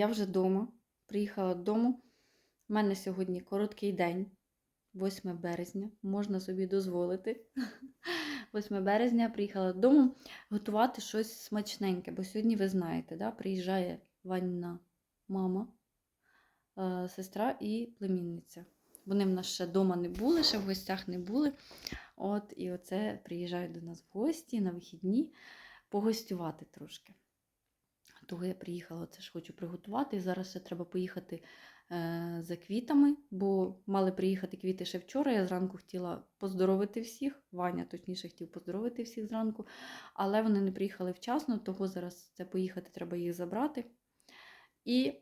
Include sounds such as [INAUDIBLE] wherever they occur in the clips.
я вже вдома. Приїхала додому. У мене сьогодні короткий день, 8 березня, можна собі дозволити. [LAUGHS] 8 березня приїхала додому готувати щось смачненьке, бо сьогодні ви знаєте, да, приїжджає Ванна мама, е, сестра і племінниця. Вони в нас ще вдома не були, ще в гостях не були. От, і оце приїжджають до нас в гості на вихідні погостювати трошки. Того я приїхала, це ж хочу приготувати. І зараз ще треба поїхати е, за квітами, бо мали приїхати квіти ще вчора. Я зранку хотіла поздоровити всіх. Ваня, точніше, хотів поздоровити всіх зранку, але вони не приїхали вчасно, того зараз це поїхати, треба їх забрати. І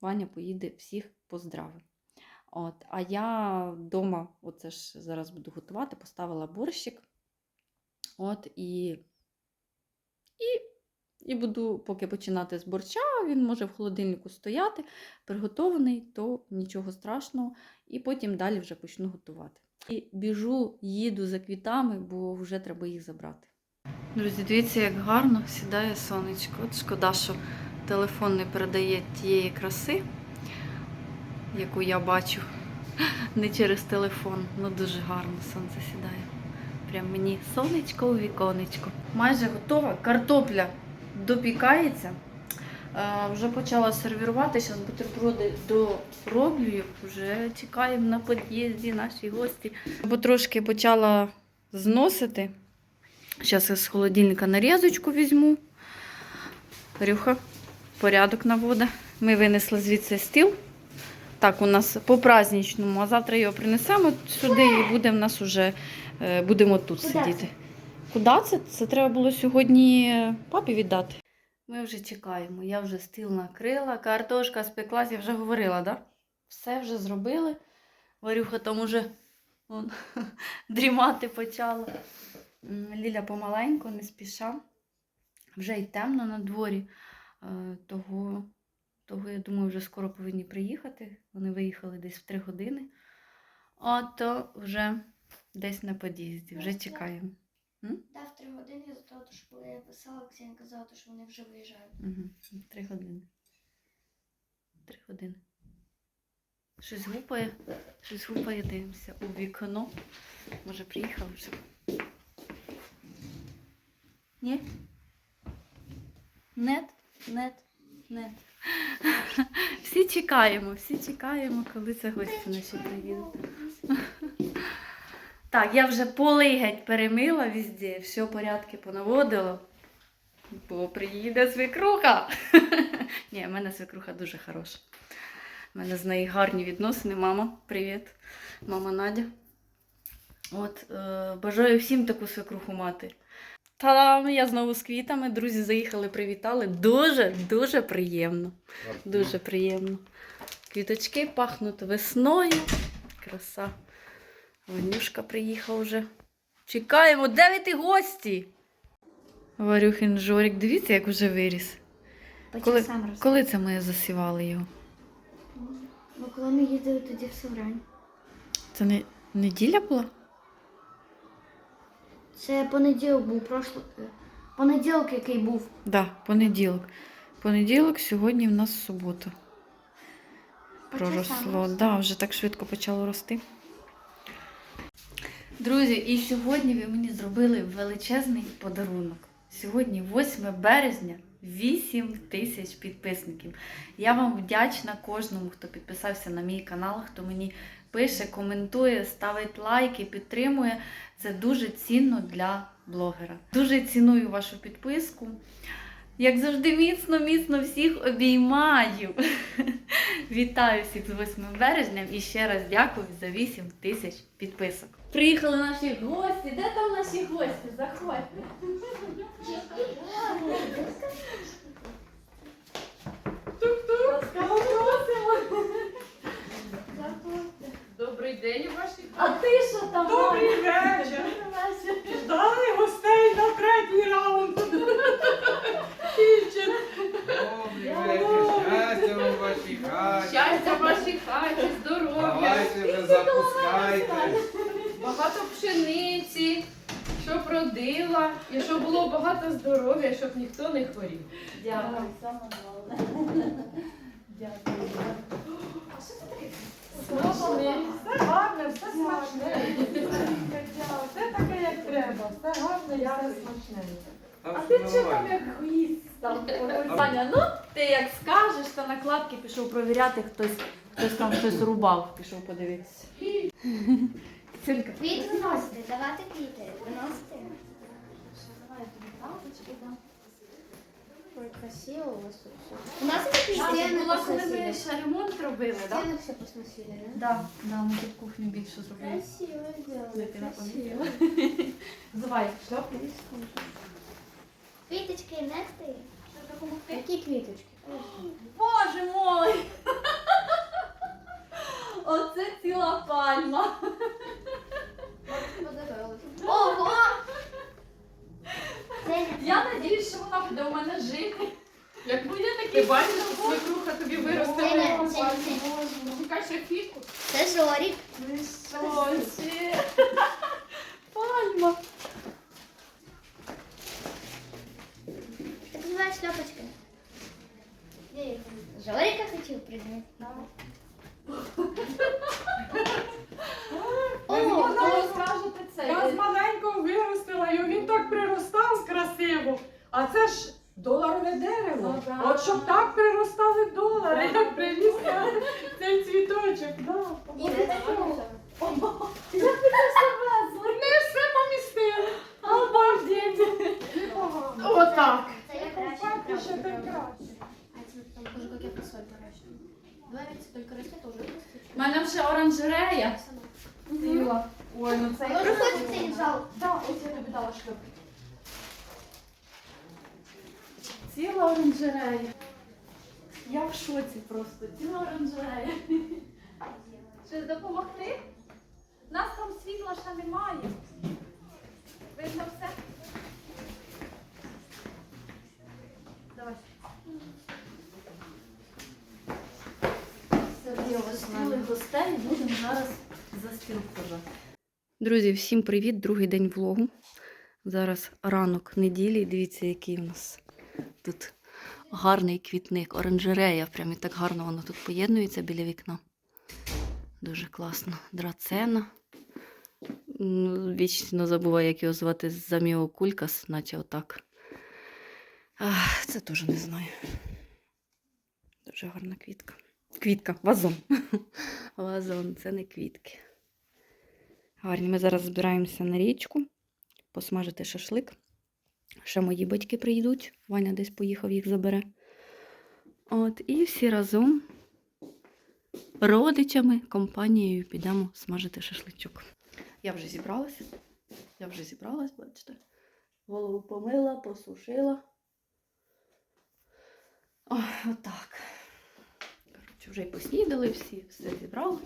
Ваня поїде всіх поздравить. От, а я вдома, оце ж зараз буду готувати, поставила борщик. От, і, і, і буду поки починати з борща, він може в холодильнику стояти, приготований, то нічого страшного. І потім далі вже почну готувати. І біжу, їду за квітами, бо вже треба їх забрати. Друзі, дивіться, як гарно сідає сонечко. От шкода, що телефон не передає тієї краси, яку я бачу. [LAUGHS] Не через телефон. Ну дуже гарно сонце сідає. Прям мені сонечко у віконечко. Майже готова. Картопля допікається. Е, вже почала сервірувати. Зараз бутерброди дороблю. Вже чекаємо на під'їзді наші гості. Бо трошки почала зносити. Зараз я з холодильника нарізочку візьму. Рюха, порядок навода. Ми винесли звідси стіл. Так, у нас по праздничному, а завтра його принесемо сюди і буде в нас уже, е, будемо тут сидіти. Куди це? Це треба було сьогодні папі віддати. Ми вже чекаємо. Я вже стіл накрила, картошка спеклась, я вже говорила? Да? Все вже зробили. Варюха там уже вон, [LAUGHS] дрімати почала. Ліля помаленьку, не спіша. Вже й темно на дворі. Е, Того, того, я думаю, вже скоро повинні приїхати. Вони виїхали десь в три години. А то вже десь на під'їзді, вже чекаємо. Дав три години за того, що коли я писала, Ксенія казала, що вони вже виїжджають. Угу. Три години. Три години. Щось гупає, щось гупає, дивимося у вікно. Може, приїхав вже. Ні? Нет? Нет? Нет. [LAUGHS] Всі чекаємо, всі чекаємо, коли це гості наші приїдуть. Так, я вже поли геть перемила везде, все порядки понаводила. Бо приїде свекруха. [LAUGHS] Ні, в мене свекруха дуже хороша. У мене з нею гарні відносини. Мама, привіт. Мама Надя. От, е, бажаю всім таку свекруху мати. Та-дам! Я знову з квітами. Друзі заїхали, привітали. Дуже, дуже приємно. Дуже приємно. Квіточки пахнуть весною. Краса. Ванюшка приїхав вже. Чекаємо, де ви ти гості? Варюхин Жорик, дивіться, як вже виріс. Коли, сам коли це ми засівали його? Бо коли ми їздили тоді в Соврань. Це не неділя була? Це понеділок був прошло... е, Понеділок, який був. Так, да, понеділок. Понеділок, сьогодні в нас субота. Почав Проросло. Да, вже так швидко почало рости. Друзі, і сьогодні ви мені зробили величезний подарунок. Сьогодні 8 березня, 8 тисяч підписників. Я вам вдячна кожному, хто підписався на мій канал, хто мені пише, коментує, ставить лайки, підтримує. Це дуже цінно для блогера. Дуже ціную вашу підписку. Як завжди, міцно, міцно всіх обіймаю. [LAUGHS] Вітаю всіх з 8 березня і ще раз дякую за 8 тисяч підписок. Приїхали наші гості. Де там наші гості? Заходьте. [LAUGHS] Добрий день у вашій А ти що там? Добрий вечір. Добрий вечір. Дали гостей на третій раунд. Добрий вечір, щастя у вашій хаті. Щастя в вашій хаті, здоров'я, Давайте вже запускайте. багато пшениці, щоб родила, і щоб було багато здоров'я, щоб ніхто не хворів. Дякую, саме А ти що там як гвіз, [LAUGHS] там, Саня, ну ти як скажеш, то накладки пішов провіряти, хтось, хтось там щось рубав, пішов подивитися. Цилька. Квіт виносити, давати квіти. Виносити. Ой, красиво у вас тут все. У нас Це стіни було, коли ми ще ремонт робили, так? Стіни все посносили, да? Да, да, ми тут кухню більше зробили. Красиво не красиво. [LAUGHS] Звай, шляпу. Квіточки не стоїть. Які квіточки? Боже мой! [LAUGHS] Оце ціла пальма. Ого! Це Я надіюсь, що вона буде у мене жити. Як Буде ти бачиш, що свекруха тобі виросте. Чекай ще. Це Жорік. Сосі. Пальма. Ти називаєш шляпочки? Жоріка хотів придумати. О, О, скажете це. Я з маленького виростила, і він так приростав красиво. А це ж доларове дерево. Ну, да. От щоб так приростали долари, як я цей цвіточок. Да. І ви так робите? Як ви це все везли? Не все помістили. Обалдеть. Отак. Це я краще. А там тоже как я фасоль выращиваю. Говорится, только растет уже. У мене вже оранжерея. Ціла. Ой, ну це Може хоче цей зал? Так, ось я тобі дала шлюпки. Ціла оранжерея. Я в шоці просто. Ціла оранжерея. Щось допомогти? У нас там світла ще немає. Видно все? Давай. Зустріли гостей, будемо зараз за стіл. Друзі, всім привіт! Другий день влогу. Зараз ранок неділі. Дивіться, який у нас тут гарний квітник, оранжерея. Прям і так гарно воно тут поєднується біля вікна. Дуже класно. Драцена. Вічно забуваю, як його звати Заміокулькас, наче отак. Ах, це теж не знаю. Дуже гарна квітка. Квітка, вазон. [LAUGHS] Вазон, це не квітки. Гарні. Ми зараз збираємося на річку посмажити шашлик. Ще мої батьки прийдуть. Ваня десь поїхав, їх забере. От, і всі разом родичами, компанією підемо смажити шашличок. Я вже зібралася. Я вже зібралась, бачите. Голову помила, посушила. Отак. Коротше, вже й поснідали всі, все зібрали,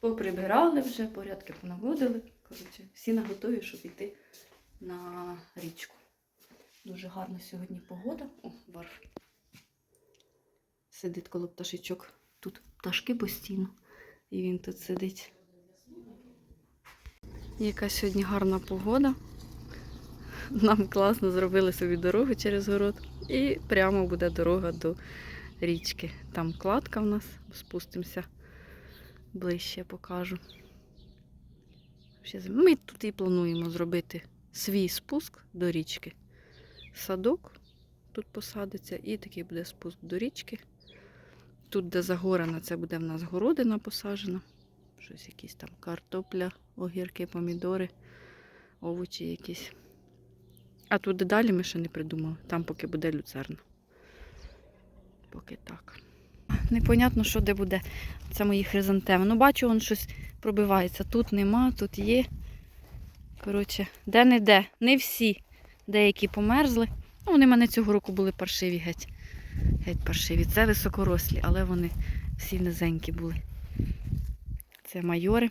поприбирали вже, порядки понаводили. Коротше, всі наготові, щоб йти на річку. Дуже гарна сьогодні погода. О, барв. Сидить коло пташечок. Тут пташки постійно. І він тут сидить. Яка сьогодні гарна погода. Нам класно зробили собі дорогу через город. І прямо буде дорога до річки. Там кладка в нас, спустимося ближче покажу. Ми тут і плануємо зробити свій спуск до річки. Садок тут посадиться, і такий буде спуск до річки. Тут, де загорена, це буде в нас городина посаджена. Щось якісь там картопля, огірки, помідори, овочі якісь. А туди далі ми ще не придумали. Там поки буде люцерна. Поки так. Непонятно, що де буде. Це мої хризантеми. Ну, бачу, вон щось пробивається. Тут нема, тут є. Коротше, де-не-де. Не всі. Деякі померзли. Ну, вони в мене цього року були паршиві геть. Геть паршиві. Це високорослі, але вони всі низенькі були. Це майори.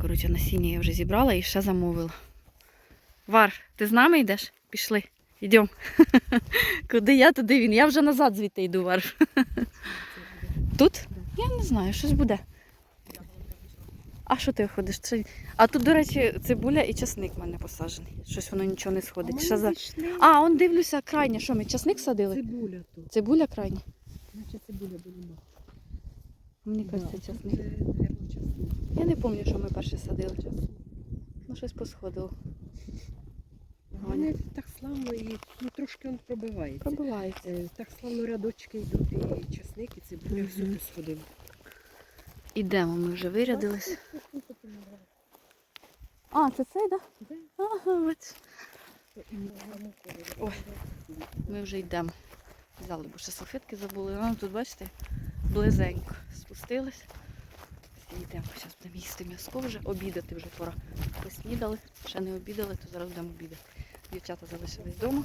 Коротше, насіння я вже зібрала і ще замовила. Вар, ти з нами йдеш? Пішли. Йдемо. [LAUGHS] Куди я, туди він. Я вже назад звідти йду, Вар. [LAUGHS] Тут? Я не знаю, щось буде. А що ти ходиш? Це- А тут, до речі, цибуля і часник в мене посаджений. Щось воно нічого не сходить. Ще за... А, он дивлюся, крайня. Що ми часник садили? Цибуля тут. Цибуля крайня. Значить цибуля була. Мені кажеться, часник. Я не пам'ятаю, що ми перше садили. Ну, щось посходило. Вони так славно і ну, трошки він пробивається. Пробивається. Е, Так славно рядочки йдуть і чесник, і цибуля, все Мгм. Ідемо, ми вже вирядились. А, це цей, так? Да. Ага. Ой. Ми вже йдемо. Взяли, бо ще салфетки забули. А, тут бачите, близенько спустились. І йдемо. Зараз будемо їсти м'яско вже. Обідати вже пора. Поснідали, ще не обідали, то зараз будемо обідати. Дівчата залишились вдома.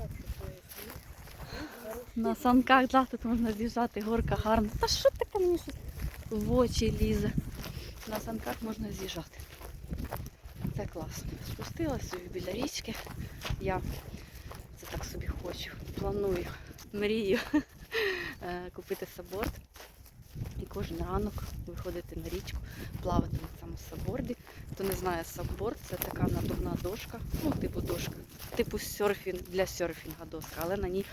На санках, тут можна з'їжджати, горка гарна. Та що таке мені щось в очі лізе? На санках можна з'їжджати. Це класно. Спустилась собі біля річки. Я це так собі хочу. Планую, мрію [LAUGHS] е, купити саборд. І кожен ранок виходити на річку, плавати на цьому саборді. Хто не знає, саборд це така надувна дошка, ну, типу дошка, типу серфінг для серфінга доска, але на ній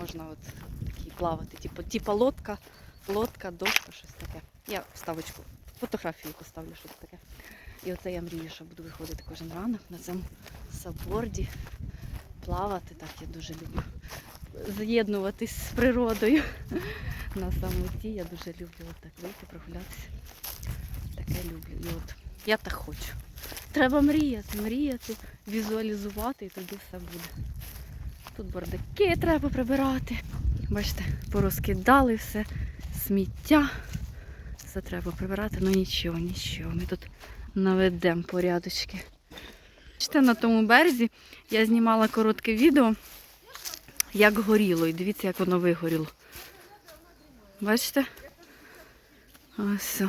можна от такі плавати, типу, типу лодка, лодка, дошка, щось таке. Я вставочку, фотографію поставлю, щось таке. І оце я мрію, що буду виходити кожен ранок на цьому саборді, плавати, так я дуже люблю. З'єднуватись з природою на самоті. Я дуже люблю от так вийти, прогулятися. Таке люблю. І от я так хочу. Треба мріяти, мріяти, візуалізувати і тоді все буде. Тут бардаки треба прибирати. Бачите, порозкидали все, сміття. Все треба прибирати, ну нічого, нічого. Ми тут наведемо порядочки. Бачите, на тому березі я знімала коротке відео, як горіло. І дивіться, як воно вигоріло. Бачите? Ось.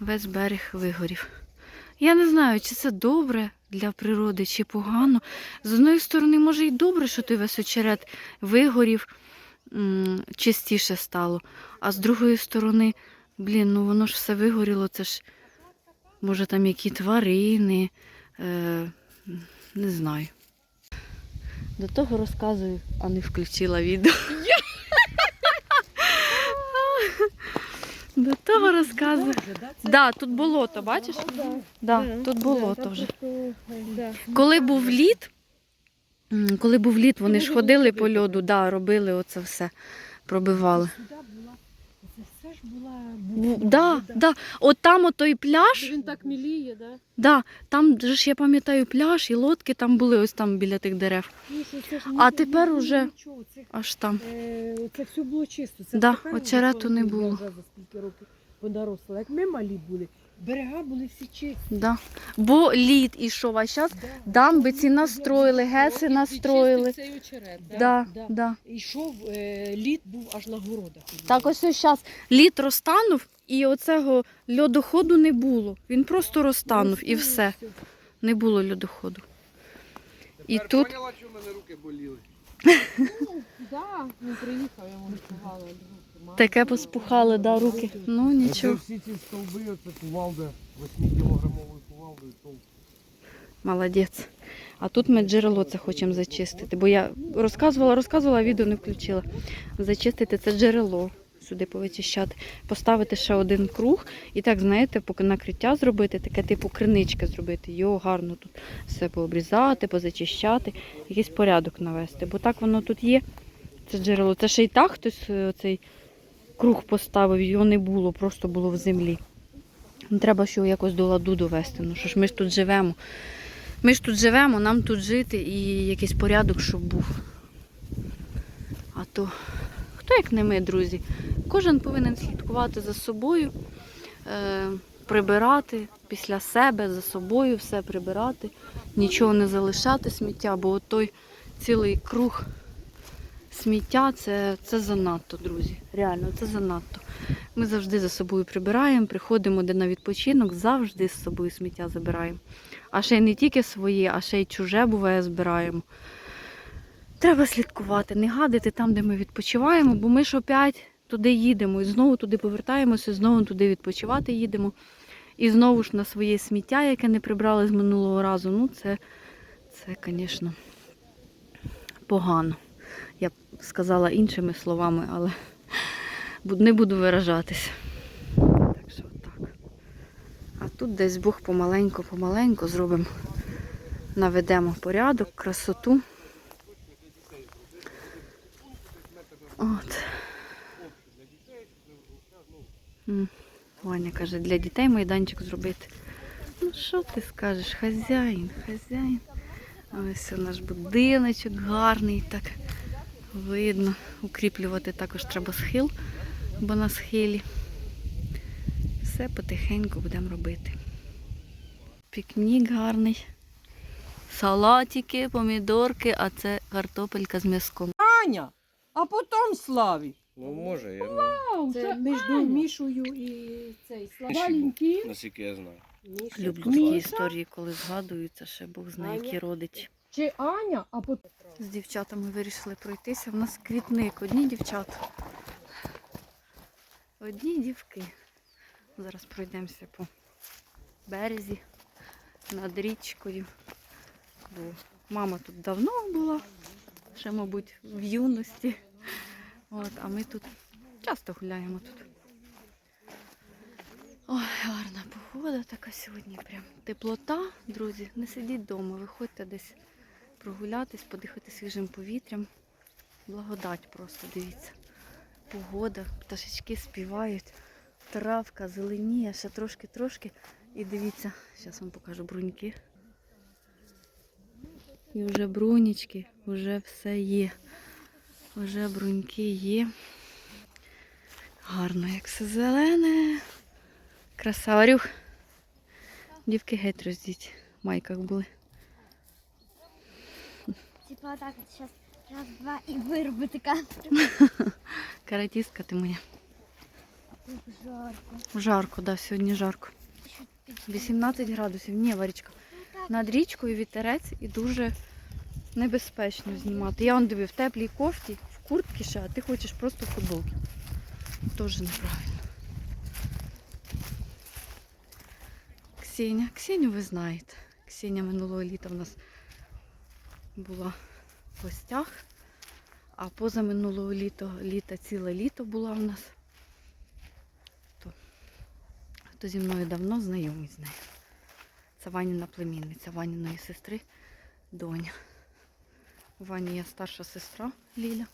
Весь берег вигорів. Я не знаю, чи це добре для природи, чи погано. З одної сторони, може і добре, що той весь очерет вигорів, чистіше стало. А з другої сторони, блін, ну воно ж все вигоріло, це ж, може, там які тварини, е, не знаю. До того розказую, а не включила відео. До того розказую. Да, тут болото, бачиш? Да, тут болото вже. Коли був лід, коли був лід, вони ж ходили по льоду, да, робили оце все, пробивали. Це ж була Бу- Да, да. От там отой пляж, Він так міліє, да? да, там же ж я пам'ятаю пляж і лодки там були ось там біля тих дерев. Ну, це ж А тепер не уже- нічого, Це, Аж там. е, це все було чисто. Це Да, тепер вже не коли було. вже За скільки років подоросло. Як ми малі були, берега були всі чисті. Да. Бо лід ішов, а зараз дамби ці настроїли, геси настроїли. цей очерет, да? Да, да. да. Йшов, е, лід був аж на городах. Так ось ось зараз лід розтанув, і оцього льодоходу не було. Він просто розтанув і все. Не було льодоходу. І Тепер тут поняла, що в мене руки боліли? Да, він приїхав, йому сказали. Таке поспухали, да, руки. Ну нічого. всі ці стовби, оце кувалда, 8-кілограмовою кувалдою стовп. Молодець. А тут ми джерело це хочемо зачистити. Бо я розказувала, розказувала, а відео не включила. Зачистити це джерело. Сюди повичищати, поставити ще один круг і так, знаєте, поки накриття зробити, таке типу кринички зробити. Його гарно тут все пообрізати, позачищати, якийсь порядок навести. Бо так воно тут є. Це джерело. Це ще й так хтось е, цей круг поставив, його не було, просто було в землі. Ну, Треба його якось до ладу довести. Ну що ж ми ж тут живемо. Ми ж тут живемо, нам тут жити і якийсь порядок, щоб був. А то хто як не ми, друзі? Кожен повинен слідкувати за собою, е, прибирати після себе, за собою все прибирати, нічого не залишати сміття, бо от той цілий круг сміття це, це занадто, друзі. Реально, це занадто. Ми завжди за собою прибираємо, приходимо де на відпочинок, завжди з собою сміття забираємо. А ще й не тільки своє, а ще й чуже буває збираємо. Треба слідкувати, не гадити там, де ми відпочиваємо, бо ми ж опять туди їдемо і знову туди повертаємося, знову туди відпочивати їдемо. І знову ж на своє сміття, яке не прибрали з минулого разу. Ну, це, це, звісно, погано. Я б сказала іншими словами, але не буду виражатися. Так що так. А тут десь Бог помаленьку-помаленьку зробимо наведемо порядок, красоту. От. Ваня каже, для дітей майданчик зробити. Ну що ти скажеш, хазяїн, хазяїн. Ось наш будиночок гарний, так видно. Укріплювати також треба схил, бо на схилі. Все потихеньку будемо робити. Пікнік гарний. Салатики, помідорки, а це картопелька з м'язком. Аня, а потім Славі. Ну може, я не Це між Мішою і цей Славаленький. наскільки я знаю. Люблю такі історії, коли згадуються, ще Бог знає, які родичі. Чи Аня, а потім. З дівчатами вирішили пройтися. У нас квітник, одні дівчата. Одні дівки. Зараз пройдемося по березі над річкою. Бо мама тут давно була, ще, мабуть, в юності. От, а ми тут часто гуляємо тут. Ой, гарна погода така сьогодні. Прям теплота, друзі. Не сидіть вдома, виходьте десь прогулятись, подихати свіжим повітрям. Благодать просто, дивіться. Погода, пташечки співають, травка зеленіє, ще трошки-трошки. І дивіться, зараз вам покажу бруньки. І вже брунічки, вже все є. Вже бруньки є. Гарно, як все зелене. Краса, Варюх. Дівки геть роздіть в майках були. Типа так, зараз раз, два і виробити кадру. [LAUGHS] Каратістка ти моя. Жарко. Жарко, да, сьогодні жарко. 18 градусів. Ні, Варічка. Над річкою вітерець і дуже небезпечно знімати. Я он дивив в теплій кофті, в куртці ще, а ти хочеш просто в футболці. Теж неправильно. Ксеня. Ксеню ви знаєте. Ксеня минулого літа в нас була в гостях, а поза минулого літа, літа ціле літо була в нас. То, хто зі мною давно знайомий з нею. Це Ваніна племінниця, Ваніної сестри доня. У Вані є старша сестра Ліля,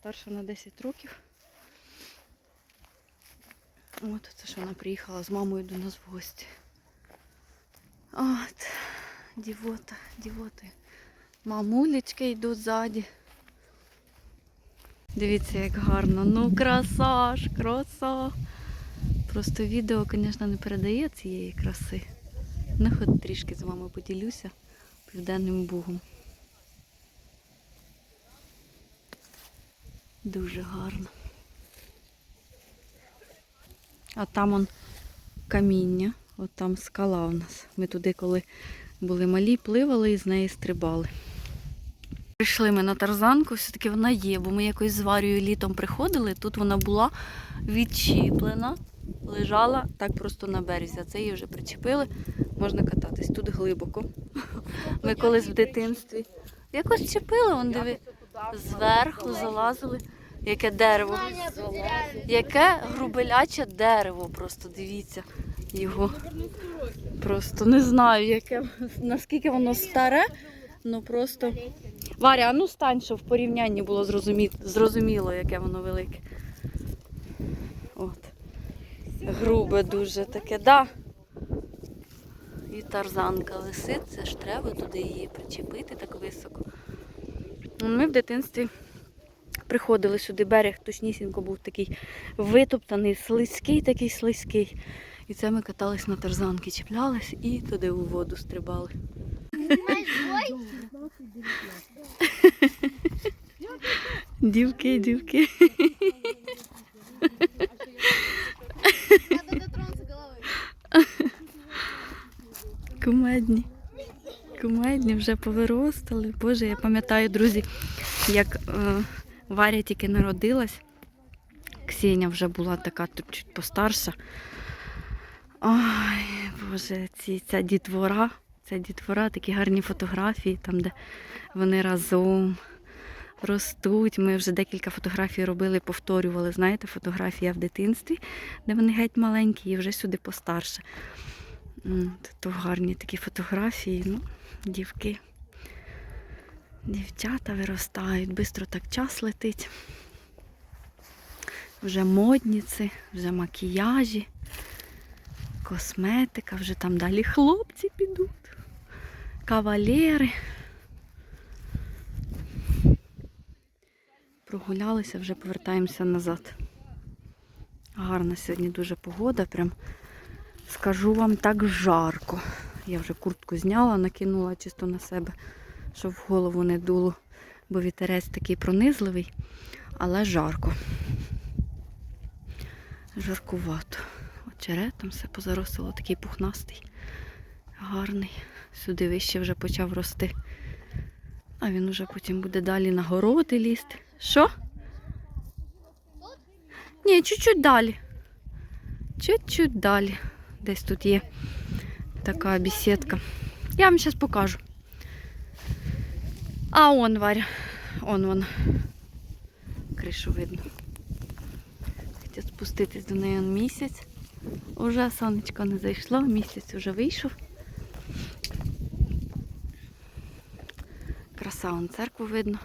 старша на 10 років. От це ж вона приїхала з мамою до нас в гості. От, дівота, дівоти. Мамулечки йдуть ззаді. Дивіться, як гарно. Ну, краса ж, краса. Просто відео, звісно, не передає цієї краси. Ну, хоч трішки з вами поділюся південним бугом. Дуже гарно. А там он каміння, от там скала у нас. Ми туди, коли були малі, пливали і з неї стрибали. Прийшли ми на тарзанку, все-таки вона є, бо ми якось з Варією літом приходили, тут вона була відчіплена, лежала так просто на березі. А це її вже причепили, можна кататись. Тут глибоко. Ми колись в дитинстві якось чепили, вон диви, зверху залазили. Яке дерево. Яке грубеляче дерево, просто дивіться його. Просто не знаю, яке, наскільки воно старе, ну просто. Варя, а ну стань, щоб в порівнянні було зрозумі... зрозуміло, яке воно велике. От. Грубе дуже таке, да. І тарзанка висить, це ж треба туди її причепити так високо. Ми в дитинстві приходили сюди, берег точнісінько був такий витоптаний, слизький, такий слизький. І це ми катались на тарзанки, чіплялись і туди у воду стрибали. Дівки, дівки. Кумедні. Кумедні вже повиростали. Боже, я пам'ятаю, друзі, як е, Варя тільки народилась. Ксеня вже була така тут чуть постарша. Ой, Боже, ці, ця дітвора, ця дітвора, такі гарні фотографії, там, де вони разом ростуть. Ми вже декілька фотографій робили, повторювали. Знаєте, фотографія в дитинстві, де вони геть маленькі і вже сюди постарше. То гарні такі фотографії. Ну, Дівки. Дівчата виростають, бистро так час летить. Вже модніці, вже макіяжі, косметика, вже там далі хлопці підуть, кавалери. Прогулялися, вже повертаємося назад. Гарна сьогодні дуже погода, прям скажу вам так жарко. Я вже куртку зняла, накинула чисто на себе, щоб в голову не дуло, бо вітерець такий пронизливий, але жарко. Жаркувато. Очерет там все позаросило, такий пухнастий, гарний. Сюди вище вже почав рости. А він уже потім буде далі на городи лізти. Що? Ні, чуть-чуть далі. Чуть-чуть далі. Десь тут є така бесідка. Я вам зараз покажу. А он Варя. Он вон. Кришу видно. Хотять спуститись до неї місяць. Уже сонечко не зайшло, місяць уже вийшов. Краса, он церкву видно.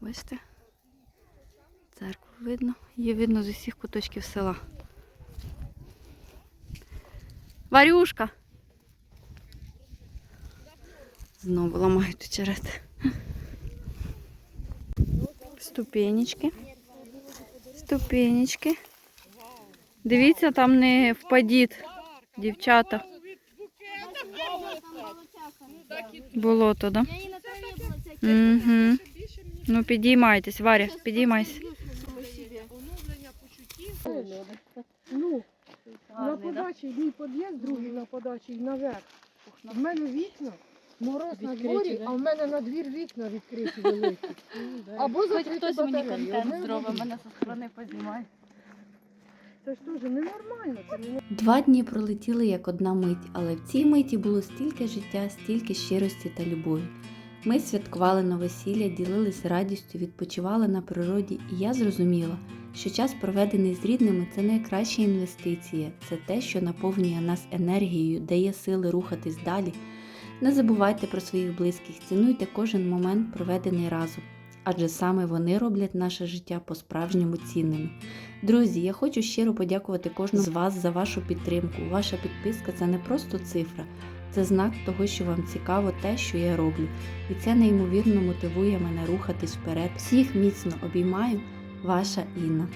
Бачите? Церкву видно. Її видно з усіх куточків села. Варюшка. Знову ламають очерет. Ступенечки. Ступенечки. Дивіться, там не впадіть, дівчата. Болото, да? Угу. Ну підіймайтесь, Варя, підіймайся. Ну, на подачі мій під'їзд, другий на подачі і наверх. В мене вікна, мороз на дворі, а в мене на двір вікна відкриті великі. Або закриті батареї. а в мене вікна. мене зі сторони познімає. Це ж теж ненормально. Два дні пролетіли як одна мить, але в цій миті було стільки життя, стільки щирості та любові. Ми святкували новосілля, ділилися радістю, відпочивали на природі, і я зрозуміла, що час, проведений з рідними, це найкраща інвестиція, це те, що наповнює нас енергією, дає сили рухатись далі. Не забувайте про своїх близьких, цінуйте кожен момент, проведений разом, адже саме вони роблять наше життя по-справжньому цінним. Друзі, я хочу щиро подякувати кожному з вас за вашу підтримку. Ваша підписка це не просто цифра, це знак того, що вам цікаво те, що я роблю. І це неймовірно мотивує мене рухатись вперед. Всіх міцно обіймаю, ваша Інна.